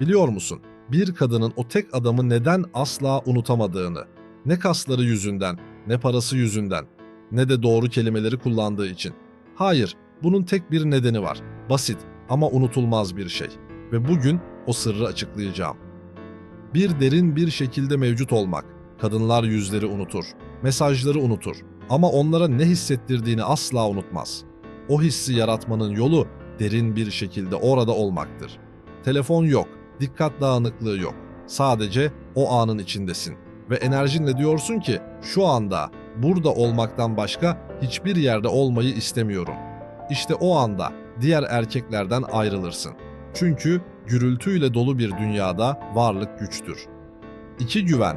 Biliyor musun? Bir kadının o tek adamı neden asla unutamadığını. Ne kasları yüzünden, ne parası yüzünden, ne de doğru kelimeleri kullandığı için. Hayır, bunun tek bir nedeni var. Basit ama unutulmaz bir şey. Ve bugün o sırrı açıklayacağım. Bir derin bir şekilde mevcut olmak. Kadınlar yüzleri unutur, mesajları unutur ama onlara ne hissettirdiğini asla unutmaz. O hissi yaratmanın yolu derin bir şekilde orada olmaktır. Telefon yok, dikkat dağınıklığı yok. Sadece o anın içindesin ve enerjinle diyorsun ki şu anda burada olmaktan başka hiçbir yerde olmayı istemiyorum. İşte o anda diğer erkeklerden ayrılırsın. Çünkü gürültüyle dolu bir dünyada varlık güçtür. İki güven,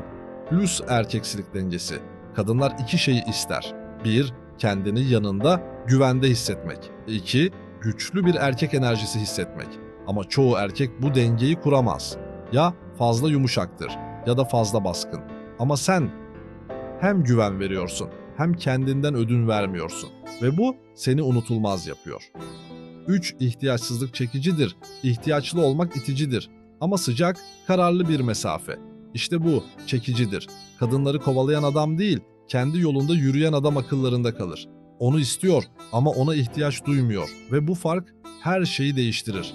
plus erkeksilik dengesi. Kadınlar iki şeyi ister. Bir, kendini yanında güvende hissetmek. İki, güçlü bir erkek enerjisi hissetmek. Ama çoğu erkek bu dengeyi kuramaz. Ya fazla yumuşaktır ya da fazla baskın. Ama sen hem güven veriyorsun hem kendinden ödün vermiyorsun ve bu seni unutulmaz yapıyor. 3. ihtiyaçsızlık çekicidir. İhtiyaçlı olmak iticidir. Ama sıcak, kararlı bir mesafe. İşte bu çekicidir. Kadınları kovalayan adam değil, kendi yolunda yürüyen adam akıllarında kalır. Onu istiyor ama ona ihtiyaç duymuyor ve bu fark her şeyi değiştirir.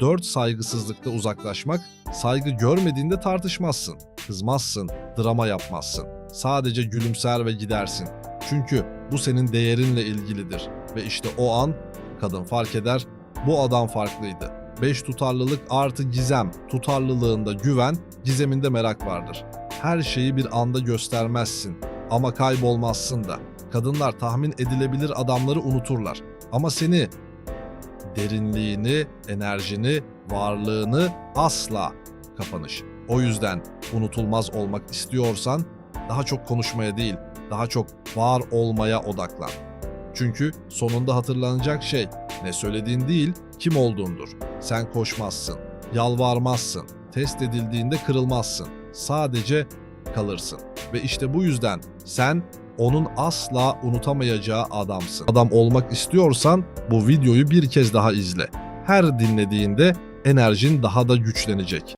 4. Saygısızlıkta uzaklaşmak, saygı görmediğinde tartışmazsın, kızmazsın, drama yapmazsın. Sadece gülümser ve gidersin. Çünkü bu senin değerinle ilgilidir ve işte o an kadın fark eder, bu adam farklıydı. 5 tutarlılık artı gizem, tutarlılığında güven, gizeminde merak vardır. Her şeyi bir anda göstermezsin ama kaybolmazsın da. Kadınlar tahmin edilebilir adamları unuturlar ama seni derinliğini, enerjini, varlığını asla kapanış. O yüzden unutulmaz olmak istiyorsan daha çok konuşmaya değil, daha çok var olmaya odaklan. Çünkü sonunda hatırlanacak şey ne söylediğin değil, kim olduğundur. Sen koşmazsın, yalvarmazsın, test edildiğinde kırılmazsın. Sadece kalırsın. Ve işte bu yüzden sen onun asla unutamayacağı adamsın. Adam olmak istiyorsan bu videoyu bir kez daha izle. Her dinlediğinde enerjin daha da güçlenecek.